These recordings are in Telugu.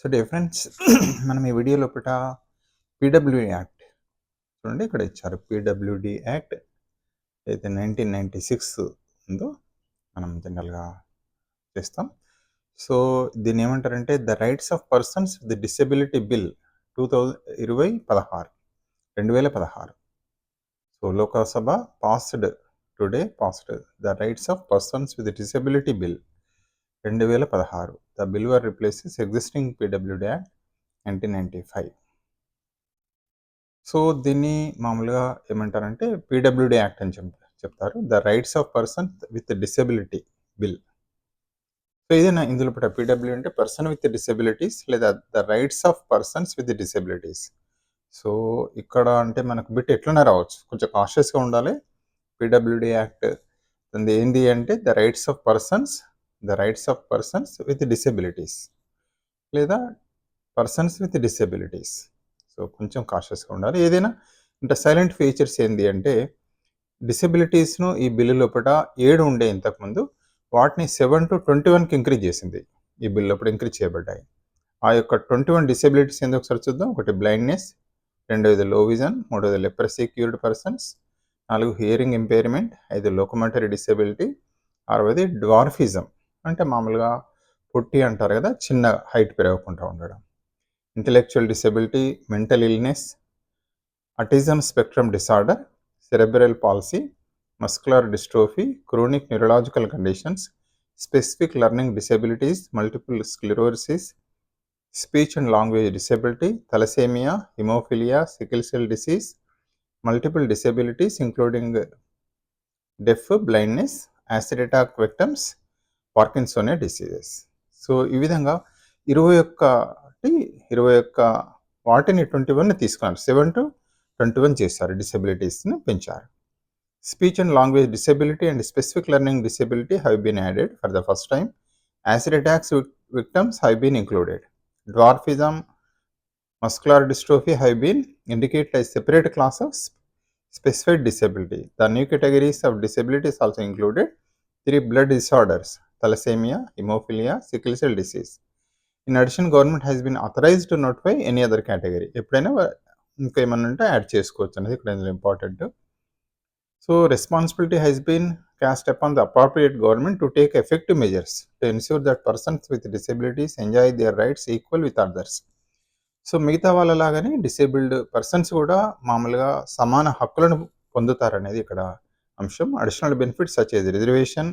సో డిఫరెన్స్ మనం ఈ వీడియో లోపల పీడబ్ల్యూ యాక్ట్ చూడండి ఇక్కడ ఇచ్చారు. పీడబ్ల్యూడి యాక్ట్ అయితే నైన్టీన్ నైంటీ సిక్స్ ఉందో మనం జనరల్గా చేస్తాం. సో దీన్ని ఏమంటారంటే the rights of persons the disability bill two thousand ఇరవై పదహారు రెండు వేల పదహారు so Lok Sabha passed today passed the rights of persons with disability bill రెండు వేల పదహారు the bill were replaces existing PWD act nineteen ninety five so దీన్ని మామూలుగా ఏమంటారంటే పీడబ్ల్యూడీ యాక్ట్ అని చెప్ చెప్తారు. The rights of person with disability bill so ఇదేనా ఇందులో పెట్ట పీడబ్ల్యూ అంటే పర్సన్ విత్ డిసెబిలిటీస్ లేదా the rights of persons with disabilities so ఇక్కడ అంటే మనకు బిట్ ఎట్లనే రావచ్చు? కొంచెం కాషియస్గా ఉండాలి. పీడబ్ల్యూడీ యాక్ట్ ఏంది అంటే the rights of persons the rights of persons with disabilities లేదా పర్సన్స్ విత్ డిసెబిలిటీస్. సో కొంచెం కాషియస్గా ఉండాలి. ఏదైనా అంటే సైలెంట్ ఫీచర్స్ ఏంటి అంటే డిసెబిలిటీస్ను ఈ బిల్లు లోపల ఏడు ఉండే ఇంతకుముందు వాటిని సెవెన్ టు ట్వంటీ వన్కి ఇంక్రీజ్ చేసింది. ఈ బిల్ లోపల ఇంక్రీజ్ చేయబడ్డాయి. ఆ యొక్క ట్వంటీ వన్ డిసెబిలిటీస్ ఏందో ఒకసారి చూద్దాం. ఒకటి బ్లైండ్నెస్ రెండవది లో విజన్ మూడవది లెప్రసీ క్యూర్డ్ పర్సన్స్ నాలుగు హియరింగ్ ఇంపైర్మెంట్ ఐదు లోకమెంటరీ డిసెబిలిటీ ఆరవది డ్వార్ఫిజం అంటే మామూలుగా పుట్టి అంటారు కదా చిన్న హైట్ పెరగకుండా ఉండడం. Intellectual disability mental illness autism spectrum disorder cerebral palsy muscular dystrophy chronic neurological conditions specific learning disabilities multiple sclerosis speech and language disability thalassemia hemophilia sickle cell disease multiple disabilities including deaf blindness acid attack victims Parkinson's diseases. So ఈ విధంగా ఇరవై ఒక్క ఇరవై ఒక్క వాటిని ట్వంటీ వన్ తీసుకున్నారు. సెవెన్ టు ట్వంటీ వన్ చేశారు. డిసెబిలిటీస్ని పెంచారు. Speech and language disability and specific learning disability have been added for the first time acid attacks victims have been included. Dwarfism muscular dystrophy have been indicate a separate class of specified disability. The new categories of disabilities also included. Three blood disorders. Thalassemia, hemophilia, sickle disease in addition government government has been authorized to any other other category. ఎప్పుడైనా ఇంకేమన్నా ఉంటే యాడ్ చేసుకోవచ్చు అనేది ఇక్కడ ఇందులో important so responsibility has been cast upon the appropriate government to take effective measures to ensure that persons with disabilities enjoy their rights equal with others so మిగతా వాళ్ళలాగానే డిసేబుల్డ్ పర్సన్స్ కూడా మామూలుగా సమాన హక్కులను పొందుతారనేది ఇక్కడ అంశం అడిషనల్ బెనిఫిట్స్ సచ్ రిజర్వేషన్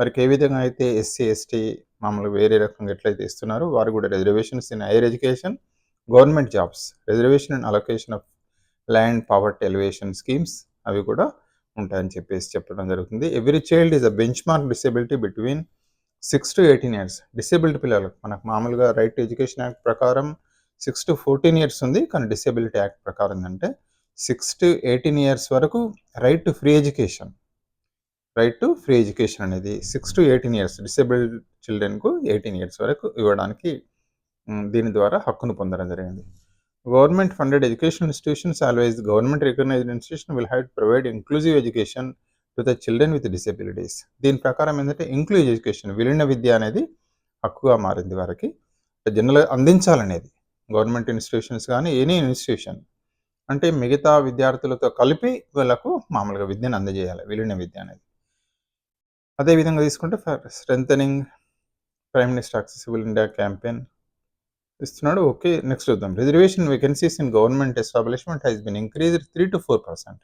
వారికి ఏ విధంగా అయితే ఎస్సీ ఎస్టీ మామూలుగా వేరే రకంగా ఎట్లయితే ఇస్తున్నారో వారు కూడా reservations in higher education government jobs reservation and allocation of land poverty alleviation schemes అవి కూడా ఉంటాయని చెప్పేసి చెప్పడం జరుగుతుంది. Every child is a benchmark disability between six to eighteen years disability పిల్లలకు మనకు మామూలుగా రైట్ టు ఎడ్యుకేషన్ యాక్ట్ ప్రకారం సిక్స్ టు ఫోర్టీన్ ఇయర్స్ ఉంది. కానీ డిసేబిలిటీ యాక్ట్ ప్రకారం ఏంటంటే సిక్స్ టు ఎయిటీన్ ఇయర్స్ వరకు right to free education right to free education అనేది six to eighteen years disabled చిల్డ్రన్కు eighteen years వరకు ఇవ్వడానికి దీని ద్వారా హక్కును పొందడం జరిగింది. Government funded education institutions always government recognized institution will have provide inclusive education to the children with disabilities దీని ప్రకారం ఏంటంటే ఇంక్లూజివ్ ఎడ్యుకేషన్ విలీన విద్య అనేది హక్కుగా మారింది వారికి. జనరల్ అందించాలనేది. గవర్నమెంట్ ఇన్స్టిట్యూషన్స్ కానీ ఎనీ ఇన్స్టిట్యూషన్ అంటే మిగతా విద్యార్థులతో కలిపి వీళ్ళకు మామూలుగా విద్యను అందజేయాలి విలీన విద్య అనేది. అదేవిధంగా తీసుకుంటే for strengthening prime minister accessible India campaign ఇస్తున్నాడు. ఓకే నెక్స్ట్ చూద్దాం. Reservation vacancies in government establishment has been increased three to four percent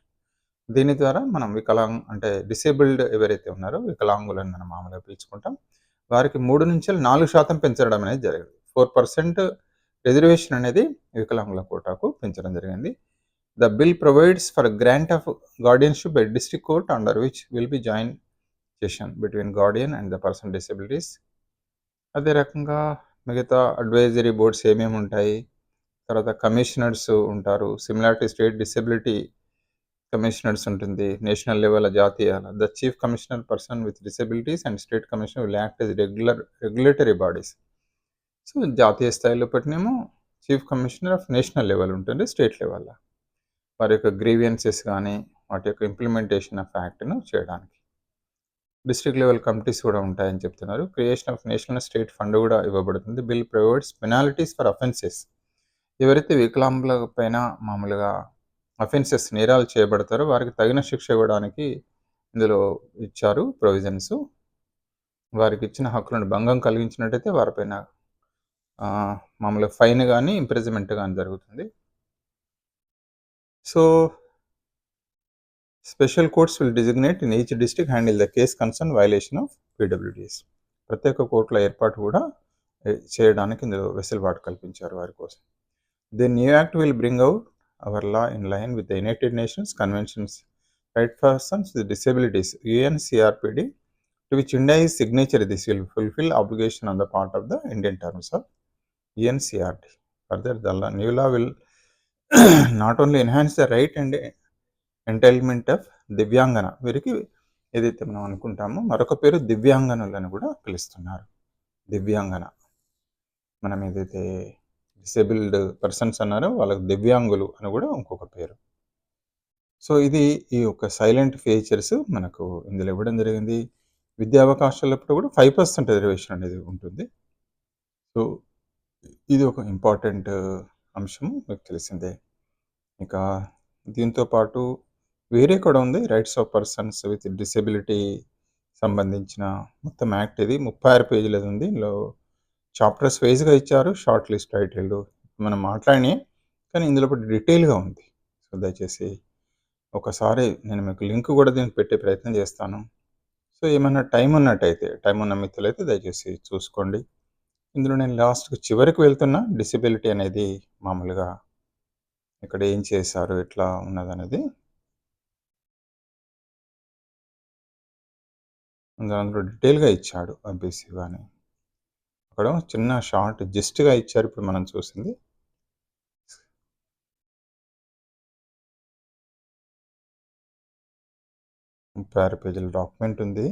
దీని ద్వారా మనం వికలాంగ్ అంటే డిసేబుల్డ్ ఎవరైతే ఉన్నారో వికలాంగులను మనం మామూలుగా పిలుచుకుంటాం. వారికి మూడు నుంచి నాలుగు శాతం పెంచడం అనేది జరిగింది. ఫోర్ పర్సెంట్ రిజర్వేషన్ అనేది వికలాంగుల కోటాకు పెంచడం జరిగింది. The bill provides for grant of guardianship by district court under which will be joint decision between guardian and the person disabilities అదే రకంగా మిగతా అడ్వైజరీ బోర్డ్స్ ఏమేమి ఉంటాయి? తర్వాత కమిషనర్స్ ఉంటారు. సిమిలారిటీ స్టేట్ డిసెబిలిటీ కమిషనర్స్ ఉంటుంది. నేషనల్ లెవెల్ జాతీయ the chief commissioner person with disabilities and state commissioner will act is regular regulatory bodies so జాతీయ స్థాయిలో పెట్టినేమో chief commissioner of national level ఉంటుంది స్టేట్ లెవెల్లో వారి యొక్క గ్రీవియన్సెస్ కానీ వాటి యొక్క ఇంప్లిమెంటేషన్ ఆఫ్ యాక్ట్ను చేయడానికి. డిస్ట్రిక్ట్ లెవెల్ కమిటీస్ కూడా ఉంటాయని చెప్తున్నారు. Creation of national state fund కూడా ఇవ్వబడుతుంది. Bill provides penalties for offences. ఎవరైతే వికలాంగుల పైన మామూలుగా అఫెన్సెస్ నేరాలు చేయబడతారో వారికి తగిన శిక్ష ఇవ్వడానికి ఇందులో ఇచ్చారు ప్రొవిజన్స్. వారికి ఇచ్చిన హక్కులను భంగం కలిగించినట్టయితే వారిపైన మామూలుగా ఫైన్ కానీ ఇంప్రెజ్మెంట్ కానీ జరుగుతుంది. So special courts will designate in each district handle the case concern violation of PWDs ప్రత్యేక కోర్టుల ఏర్పాటు కూడా చేయడానికి ఇందులో వెసులుబాటు కల్పించారు వారి కోసం. The new act will bring out our law in line with the United Nations conventions right persons with disabilities UNCRPD to which India is signature this will fulfil obligation on the part of the Indian terms of UNCRPT further the new law will not only enhance the right and entitlement of దివ్యాంగన వీరికి ఏదైతే మనం అనుకుంటామో మరొక పేరు దివ్యాంగనులని కూడా పిలుస్తున్నారు. దివ్యాంగన. మనం ఏదైతే డిసేబుల్డ్ పర్సన్స్ అన్నారో వాళ్ళకి దివ్యాంగులు అని కూడా ఇంకొక పేరు. సో ఇది ఈ యొక్క సైలెంట్ ఫీచర్స్ మనకు ఇందులో ఇవ్వడం జరిగింది. విద్యా అవకాశాలప్పుడు కూడా ఫైవ్ పర్సెంట్ రిజర్వేషన్ అనేది ఉంటుంది. సో ఇది ఒక ఇంపార్టెంట్ అంశం మీకు తెలిసిందే. ఇక దీంతో పాటు వేరే కూడా ఉంది. Rights of persons with disability సంబంధించిన మొత్తం యాక్ట్ ఇది. ముప్పై ఆరు పేజీలు ఉంది. ఇందులో చాప్టర్స్ వైజ్గా ఇచ్చారు. షార్ట్ లిస్ట్ టైటిల్ మనం మాట్లాడి కానీ ఇందులో డీటెయిల్గా ఉంది. సో దయచేసి ఒకసారి నేను మీకు లింక్ కూడా దీనికి పెట్టే ప్రయత్నం చేస్తాను. సో ఏమైనా టైం ఉన్నట్టయితే టైం ఉన్న మిత్రులు అయితే దయచేసి చూసుకోండి. ఇందులో నేను లాస్ట్ చివరికి వెళ్తున్న. డిసెబిలిటీ అనేది మామూలుగా ఇక్కడ ఏం చేశారు? ఎట్లా ఉన్నదనేది అందులో డీటెయిల్గా ఇచ్చాడు ఎంపీసీ కానీ అక్కడ చిన్న షార్ట్ జస్ట్గా ఇచ్చారు ఇప్పుడు మనం చూసింది. ముప్పై ఆరు పేజీల డాక్యుమెంట్ ఉంది.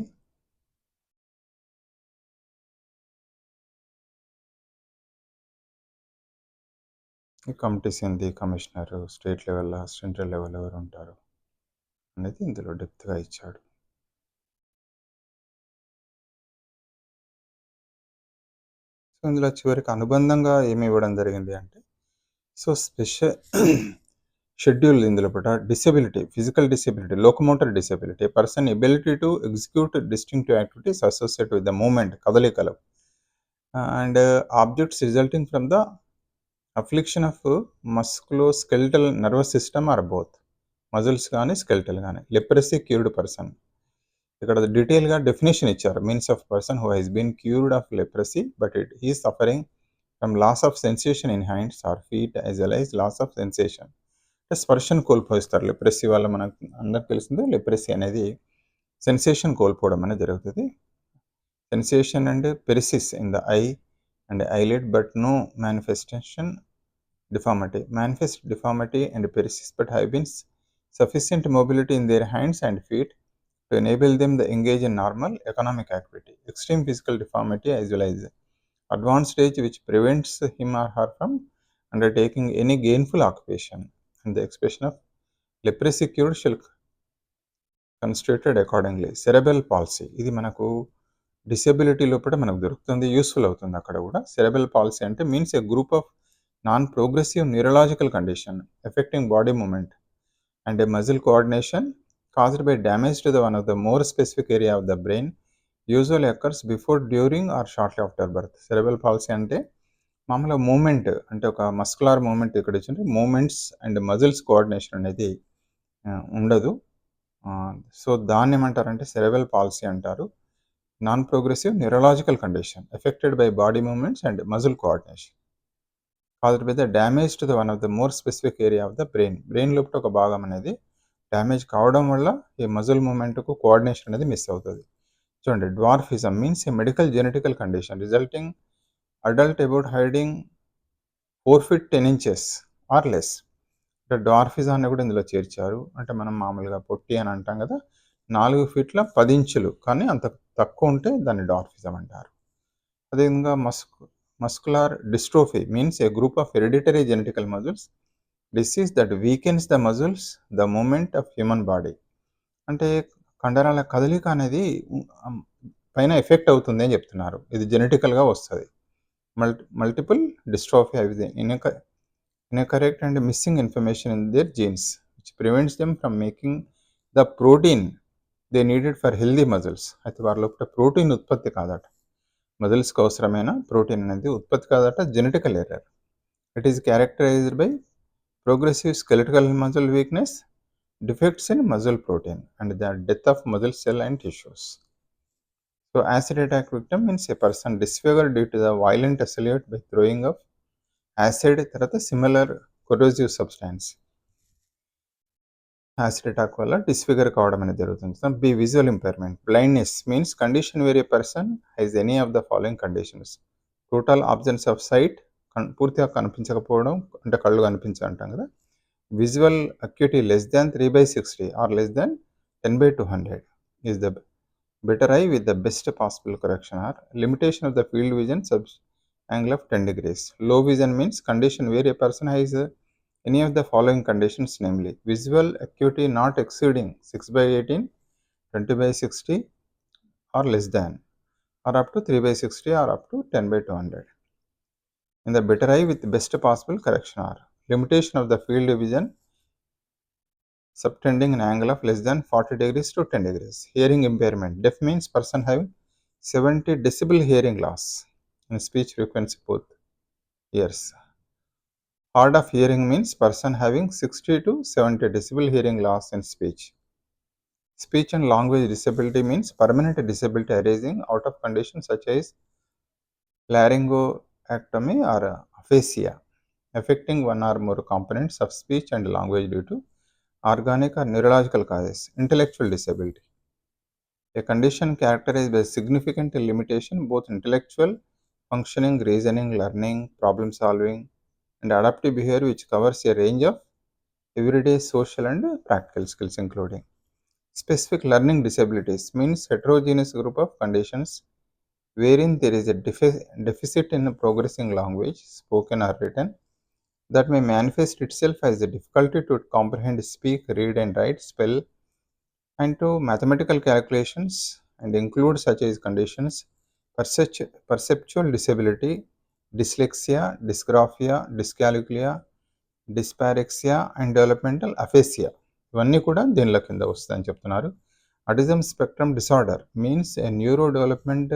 కమిటీస్ ఏంది commissioner state level central level ఎవరు ఉంటారు అనేది ఇందులో డెప్త్గా ఇచ్చాడు. సో ఇందులో చివరికి అనుబంధంగా ఏమి ఇవ్వడం జరిగింది అంటే సో స్పెషల్ షెడ్యూల్ ఇందులో పట disability physical disability locomotor disability person ability to execute distinctive activities associate with the movement కదలికలు. And objects resulting from the affliction of musculoskeletal nervous system or both muscles కానీ స్కెల్టల్ కానీ లెప్రసీ క్యూర్డ్ పర్సన్. ఇక్కడ డీటెయిల్గా డెఫినేషన్ ఇచ్చారు. Means of person who has been cured of leprosy but it he suffering from loss of sensation in hands or feet as well eyes loss of sensation అంటే స్పర్శను కోల్పోయిస్తారు. లెప్రసీ వల్ల మనకు అందరికి తెలిసిందే లెప్రసీ అనేది సెన్సేషన్ కోల్పోవడం అనేది జరుగుతుంది. Sensation and paresis in the eye and eyelid but no manifestation deformity manifest deformity and paresis but have been sufficient mobility in their hands and feet to enable them to engage in normal economic activity. Extreme physical deformity as well as advanced age which prevents him or her from undertaking any gainful occupation. And the expression of leprosy cured shall construed accordingly cerebral palsy ఇది మనకు డిసెబిలిటీ లోపల మనకు దొరుకుతుంది యూస్ఫుల్ అవుతుంది అక్కడ కూడా సెరబెల్ పాలసీ అంటే means a group of non progressive neurological condition affecting body movement and a muscle coordination caused by damage to the one of the more specific area of the brain usual occurs before during or shortly after birth cerebral palsy అంటే మామూలుగా మూమెంట్ అంటే ఒక మస్కులార్ మూమెంట్ ఇక్కడ వచ్చింటే మూమెంట్స్ అండ్ మజిల్స్ కోఆర్డినేషన్ అనేది ఉండదు. సో దాన్ని ఏమంటారంటే సెరబెల్ పాలసీ అంటారు. Non progressive neurological condition affected by body movements and muscle coordination caused by the damage to the one of the more specific area of the brain brain లోపల ఒక భాగం అనేది డ్యామేజ్ కావడం వల్ల ఈ మజిల్ మూమెంట్కు కోఆర్డినేషన్ అనేది మిస్ అవుతుంది. చూడండి dwarfism means a medical genetical condition resulting adult about hiding four feet ten inches or less అంటే డ్వార్ఫిజాన్ని కూడా ఇందులో చేర్చారు. అంటే మనం మామూలుగా పొట్టి అని అంటాం కదా నాలుగు ఫీట్ల పది ఇంచులు. కానీ అంత తక్కువ ఉంటే దాన్ని డార్ఫిజం అంటారు. అదేవిధంగా మస్కు muscular dystrophy means a group of hereditary genetical muscles disease that weakens the muscles the movement of human body అంటే కండరాల కదలిక అనేది పైన ఎఫెక్ట్ అవుతుంది అని చెప్తున్నారు. ఇది జెనెటికల్గా వస్తుంది. మల్టి మల్టిపుల్ డిస్ట్రోఫీ అవి incorrect and missing information in their genes which prevents them from making the protein they needed for healthy muscles అయితే వారి లోపల ప్రోటీన్ ఉత్పత్తి కాదట. మజిల్స్కి అవసరమైన ప్రోటీన్ అనేది ఉత్పత్తి కాదట genetical error it is characterized by progressive skeletal muscle weakness defects in muscle protein and the death of muscle cell and tissues so acid attack victim means a person disfigure due to the violent assault by throwing of acid తర్వాత similar corrosive substance acid attack వల్ల డిస్ఫిగర్ కావడం అనేది జరుగుతుంది B visual impairment blindness means condition where person has any of the following conditions total absence of sight కన్ పూర్తిగా కనిపించకపోవడం అంటే కళ్ళు కనిపించ అంటాం కదా visual acuity less than three by sixty or less than ten by two hundred is the better eye with the best possible correction or limitation of the field vision sub angle of ten డిగ్రీస్లో vision means condition where a person has any of the following conditions namely visual acuity not exceeding six by eighteen twenty by sixty or less than or up to three by sixty or up to ten by two hundred In the better eye with the best possible correction or limitation of the field of vision subtending an angle of less than 40 degrees to 10 degrees. Hearing impairment. Deaf means person having 70 decibel hearing loss in speech frequency both ears. Hard of hearing means person having 60 to 70 decibel hearing loss in speech. Speech and language disability means permanent disability arising out of conditions such as laryngoectomy or aphasia, affecting one or more components of speech and language due to organic or neurological causes. Intellectual disability. A condition characterized by significant limitation, both intellectual functioning, reasoning, learning, problem solving, and adaptive behavior, which covers a range of everyday social and practical skills, including specific learning disabilities, means heterogeneous group of conditions wherein there is a defi- deficit in a progressing language, spoken or written, that may manifest itself as a difficulty to comprehend, speak, read, and write, spell, and to mathematical calculations, and include such as conditions percept- perceptual disability, dyslexia, dysgraphia, dyscalculia, dyspraxia and developmental aphasia ఇవన్నీ కూడా దీనిలో కింద వస్తుందని చెప్తున్నారు autism spectrum disorder means a neuro development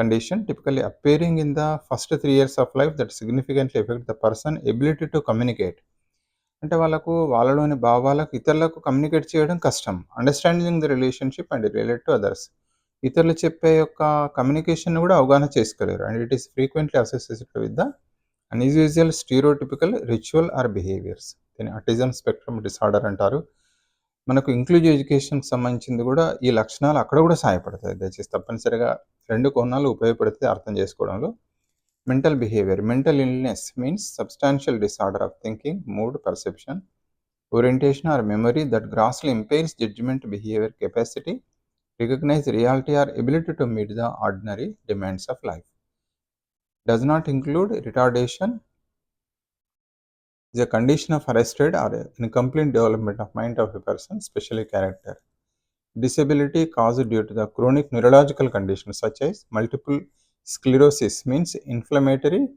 condition typically appearing in the first three years of life that significantly effect the person ability to communicate అంటే వాళ్ళకు వాళ్ళలోని భావాలకు ఇతరులకు కమ్యూనికేట్ చేయడం కష్టం. Understanding the relationship and relate to others ఇతరులు చెప్పే యొక్క కమ్యూనికేషన్ కూడా అవగాహన చేసుకోలేరు. And it is frequently associated with the unusual stereotypical ritual or behaviours దీని అటిజం స్పెక్ట్రమ్ డిసార్డర్ అంటారు. మనకు ఇంక్లూజివ్ ఎడ్యుకేషన్ సంబంధించింది కూడా ఈ లక్షణాలు అక్కడ కూడా సహాయపడతాయి దయచేసి తప్పనిసరిగా రెండు కోణాలు ఉపయోగపడుతుంది అర్థం చేసుకోవడంలో mental behaviour mental illness means substantial disorder of thinking mood perception orientation or memory that grossly impairs judgement behaviour capacity recognise reality or ability to meet the ordinary demands of life does not include retardation is a condition of arrested or incomplete development of mind of a person, especially character. Disability caused due to the chronic neurological conditions such as multiple sclerosis means inflammatory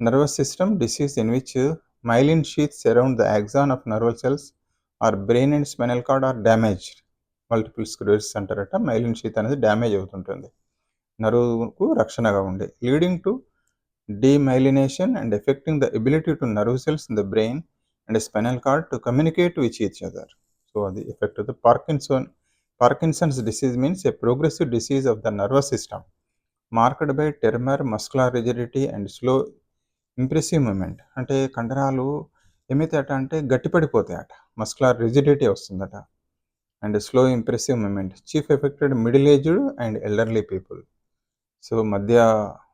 nervous system disease in which uh, myelin sheaths around the axon of nerve cells or brain and spinal cord are damaged. Multiple sclerosis అంటారట మైలిన్ షీత్ అనేది డ్యామేజ్ అవుతుంటుంది నరువుకు రక్షణగా ఉండే leading to demyelination and affecting the ability to nerve cells in the brain and spinal cord to communicate with each other. So, the effect of the Parkinson Parkinson's disease means a progressive disease of the nervous system marked by tremor, muscular rigidity and slow impressive movement అంటే కండరాలు ఏమైతాయట అంటే గట్టిపడిపోతాయట మస్కులర్ రిజిడిటీ వస్తుందట and slow impressive movement chief affected middle aged and elderly people so మధ్య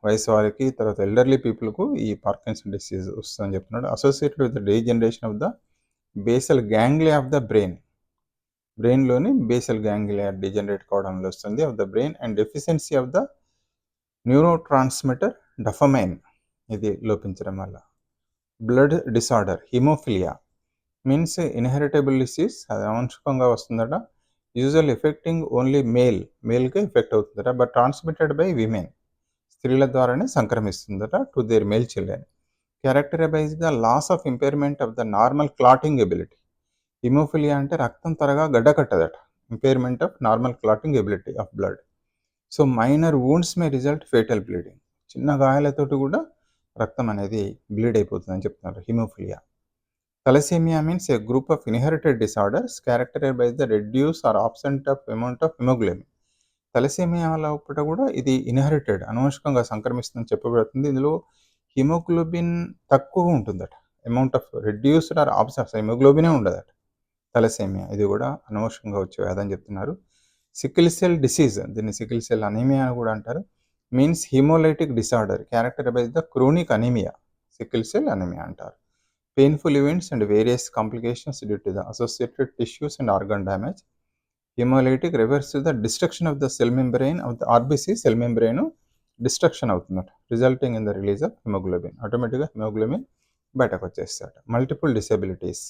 వయసు వారికి తర్వాత ఎల్డర్లీ పీపుల్కు ఈ పార్కిన్సన్ డిసీజ్ వస్తుందని చెప్తున్నాడు. Associated with degeneration of the basal ganglia of the brain బ్రెయిన్లోని basal ganglia degenerate కావడంలో వస్తుంది. Of the brain and deficiency of the neuro transmitter dopamine ఇది లోపించడం వల్ల. Blood disorder haemophilia means inheritable disease అది ఆంశికంగా వస్తుందట. యూజువల్ ఎఫెక్టింగ్ ఓన్లీ మేల్ మేల్కే ఎఫెక్ట్ అవుతుందట. బట్ ట్రాన్స్మిటెడ్ బై విమెన్ స్త్రీల ద్వారానే సంక్రమిస్తుందట to their male children characterize the loss of impairment of the normal clotting ability haemophilia అంటే రక్తం త్వరగా గడ్డకట్టదట. Impairment of normal clotting ability of blood so minor wounds may result fatal bleeding చిన్న గాయాలతోటి కూడా రక్తం అనేది బ్లీడ్ అయిపోతుందని చెప్తున్నారు. Haemophilia thalassaemia means a group of inherited disorders characterize by the reduce or absent of amount of haemoglobin thalassaemia లోపల కూడా ఇది ఇన్హెరిటెడ్ అనువంశికంగా సంక్రమిస్తుందని చెప్పబడుతుంది. ఇందులో హిమోగ్లోబిన్ తక్కువ ఉంటుందట. Amount of reduced or absent హిమోగ్లోబినే ఉండదట. తలసేమియా ఇది కూడా అనవసరంగా వచ్చే వ్యాధి అని చెప్తున్నారు. సికిల్ సెల్ డిసీజ్ దీన్ని సికిల్ సెల్ అనీమియా అని కూడా అంటారు. Means haemolytic disorder characterize the chronic anaemia sickle cell anaemia అంటారు. Painful events and various complications due to the associated tissues and organ damage haemolytic reverse the destruction of the cell membrane of the RBC cell membrane destruction అవుతుందట resulting in the release of haemoglobin ఆటోమేటిక్గా హిమోగ్లోబిన్ బయటకు వచ్చేస్తాట multiple disabilities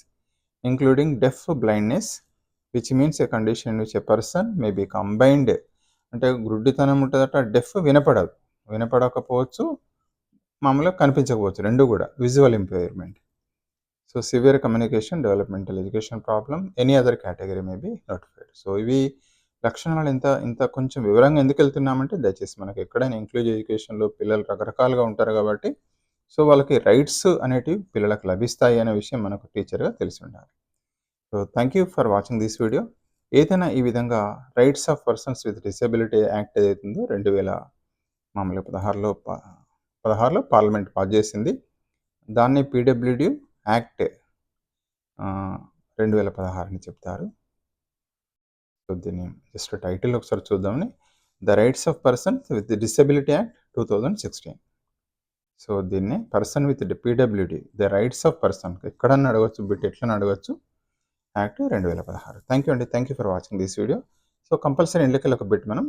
including deaf blindness which means a condition which a person may be combined అంటే గుడ్డితనం ఉంటుందట డెఫ్ వినపడదు. వినపడకపోవచ్చు మామూలుగా కనిపించకపోవచ్చు రెండు కూడా visual impairment so severe communication developmental education problem any other category may be notified so ఇవి లక్షణాలు ఇంత ఇంత కొంచెం వివరంగా ఎందుకు వెళ్తున్నామంటే దయచేసి మనకి ఎక్కడైనా ఇంక్లూజ్ ఎడ్యుకేషన్లో పిల్లలు రకరకాలుగా ఉంటారు కాబట్టి సో వాళ్ళకి రైట్స్ అనేటివి పిల్లలకు లభిస్తాయి అనే విషయం మనకు టీచర్గా తెలిసి ఉండాలి. So thank you for watching this video ఏదైనా ఈ విధంగా rights of persons with disability act ఏదైతుందో రెండు వేల మామూలుగా పదహారులో పదహారులో పార్లమెంట్ పాస్ చేసింది. దాన్ని పీడబ్ల్యూడి యాక్ట్ రెండు వేల పదహారు అని చెప్తారు. సో దీన్ని జస్ట్ టైటిల్ ఒకసారి చూద్దామని. The rights of persons with disability act two thousand sixteen. So దీన్ని person with PWD the rights of person ఎక్కడన్నా అడగచ్చు బిట్ ఎట్లన్నా అడగచ్చు యాక్ట్ రెండు వేల పదహారు. థ్యాంక్ యూ అండి. Thank you for watching this video. So compulsory ఇండ్లకెళ్ళి ఒక బిట్ మనం